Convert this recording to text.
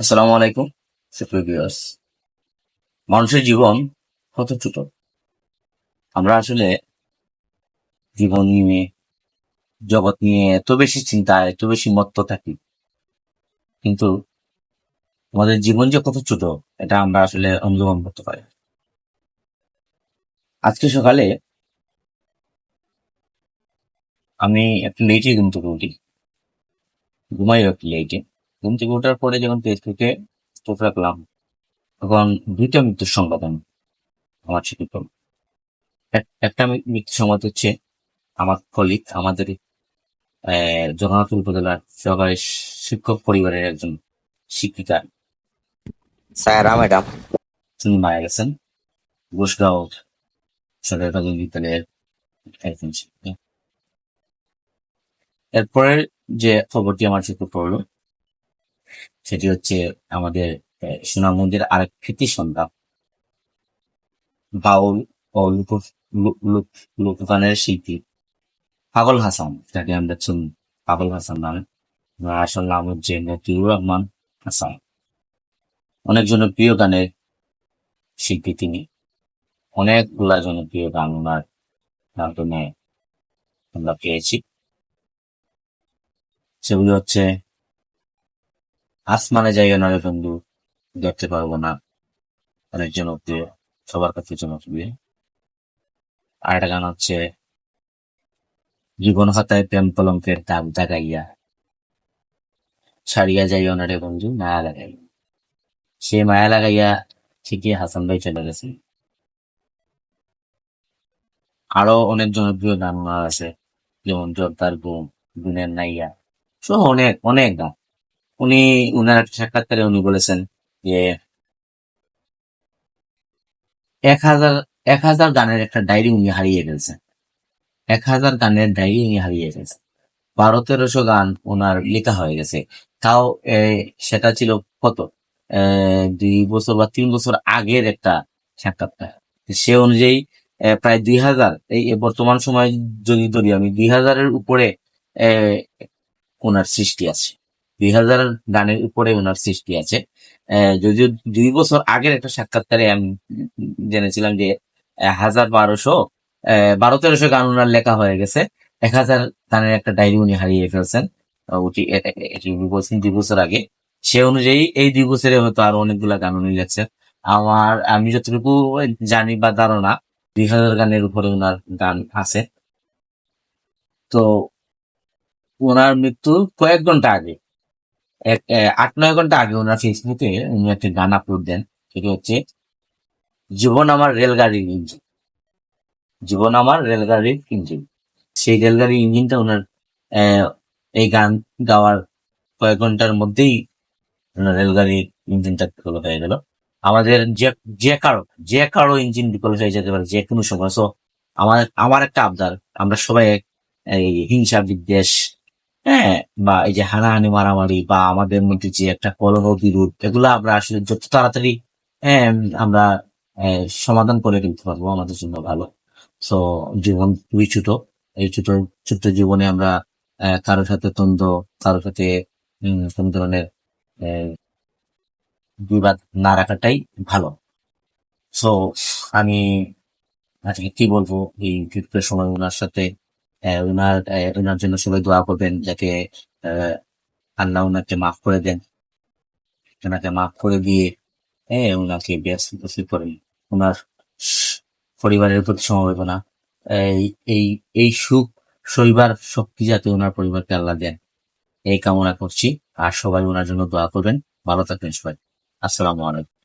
আসসালামু আলাইকুম, সুপ্রিয় ভিউয়ার্স মানুষের জীবন কত ছোট? আমরা আসলে জীবন নিয়ে, জগৎ নিয়ে এত বেশি চিন্তা এত বেশি মত্ত থাকি। কিন্তু আমাদের জীবন যে কত ছোট, এটা আমরা আসলে অনুধাবন করতে পারি আজকে সকালে আমি একটু লেটে থেকে উঠি। ঘুমাই একটু লেটে ঘুম থেকে ওঠার পরে যখন ফেসবুকে চোখ রাখলাম তখন দুইটা মৃত্যুর সংবাদ আমি আমার পড়ল। একটা মৃত্যু সংবাদ হচ্ছে আমার কলিগ আমাদের জগন্নাথ উপজেলার সরকারি শিক্ষক পরিবারের একজন শিক্ষিকা। সায়রা ম্যাডাম। তিনি মারা গেছেন। ঘোষগাঁও সরকারি প্রাথমিক বিদ্যালয়ের একজন শিক্ষিকা। এরপরে যে খবরটি আমার চোখে পড়ল সেটি হচ্ছে আমাদের আহ, সুনামগঞ্জের আরেক কৃতি সন্তান। বাউল ও লোক লোক- লোক- লোকগানের শিল্পী পাগল হাসান যাকে আমরা চিনি পাগল হাসান নামে। আসল নাম হচ্ছে মতিউর রহমান হাসান। অনেক জনপ্রিয় গানের শিল্পী তিনি। অনেকগুলা জনপ্রিয় গান ওনার অ্যালবামে আমরা পেয়েছি। সেগুলি হচ্ছে আসমানে যাই নরে বন্ধু দেখতে পারব না। অনেক জনপ্রিয় সবার কাছে জনপ্রিয় আর একটা গান হচ্ছে, জীবন খাতায় প্রেম কলঙ্কের দাগ দাগাইয়া ছাড়িয়া যাই অনারে বন্ধু, মায়া লাগাই সে মায়া লাগাইয়া ঠিকই হাসান ভাই চলে গেছে। আরও অনেক জনপ্রিয় গান আছে, যেমন জর্দার গুম গুনের নাইয়া সহ অনেক অনেক গান। উনি উনার একটা সাক্ষাৎকারে উনি বলেছেন যে এক হাজার এক হাজার গানের একটা ডায়েরি উনি হারিয়ে ফেলছেন। এক হাজার গানের ডায়েরি উনি হারিয়ে ফেলছেন। বারো তেরোশো গান ওনার লেখা হয়ে গেছে। তাও সেটা ছিল কত? দুই বছর বা তিন বছর আগের একটা সাক্ষাৎকার। সে অনুযায়ী প্রায় দুই হাজার, এই বর্তমান সময় যদি ধরি আমি, দুই হাজারের উপরে ওনার সৃষ্টি আছে। দুই হাজার গানের উপরে ওনার সৃষ্টি আছে। যদিও দুই বছর আগের একটা সাক্ষাৎকারে আমি জেনেছিলাম যে হাজার বারোশো বারো তেরোশো গান ওনার লেখা হয়ে গেছে। এক হাজার গানের একটা ডায়েরি উনি হারিয়ে ফেলছেন। ওটি বলছেন দুই বছর আগে। সে অনুযায়ী এই দুই বছরে হয়তো আরও অনেকগুলা গান উনি লেখছেন। আমার, আমি যতটুকু জানি বা ধারণা, দুই হাজার গানের উপরে ওনার গান আছে। তো, ওনার মৃত্যু কয়েক ঘণ্টা আগে। এক আট, নয় ঘণ্টা আগে ওনার ফেসবুকে উনি একটা গান আপলোড দেন, সেটি হচ্ছে, জীবন আমার রেলগাড়ির ইঞ্জিন। জীবন আমার রেলগাড়ির ইঞ্জিন। সেই রেলগাড়ির ইঞ্জিনটা ওনার এই গান গাওয়ার কয়েক ঘণ্টার মধ্যেই রেলগাড়ির ইঞ্জিনটা বিকল হয়ে গেল। আমাদের যে যে কারও যে কারও ইঞ্জিন বিকল হয়ে যেতে পারে, যে কোনো সময়। সো, আমার আমার একটা আবদার, আমরা সবাই, এই হিংসা বিদ্বেষ হ্যাঁ বা এই যে হানাহানি মারামারি বা আমাদের মধ্যে যে একটা কলহ বিরোধ এগুলো আমরা আসলে যত তাড়াতাড়ি হ্যাঁ, আমরা সমাধান করে ফেলতে পারব আমাদের জন্য ভালো। সো জীবন খুবই ছোট। এই ছোট ছোট্ট জীবনে আমরা কারোর সাথে দ্বন্দ্ব কারোর সাথে কোন ধরনের বিবাদ না রাখাটাই ভালো। সো আমি আজকে কি বলব? এই বিপদের সময় ওনার সাথে ওনার ওনার জন্য সবাই দোয়া করবেন যাতে আল্লাহ ওনাকে মাফ করে দেন। ওনাকে মাফ করে দিয়ে হ্যাঁ ওনাকে ব্যস্ত করেন। ওনার পরিবারের প্রতি সমবেদনা। এই এই সুখ শৈবার শক্তি যাতে ওনার পরিবারকে আল্লাহ দেন। এই কামনা করছি। আর সবাই ওনার জন্য দোয়া করবেন। ভালো থাকবেন সবাই। আসসালামু আলাইকুম।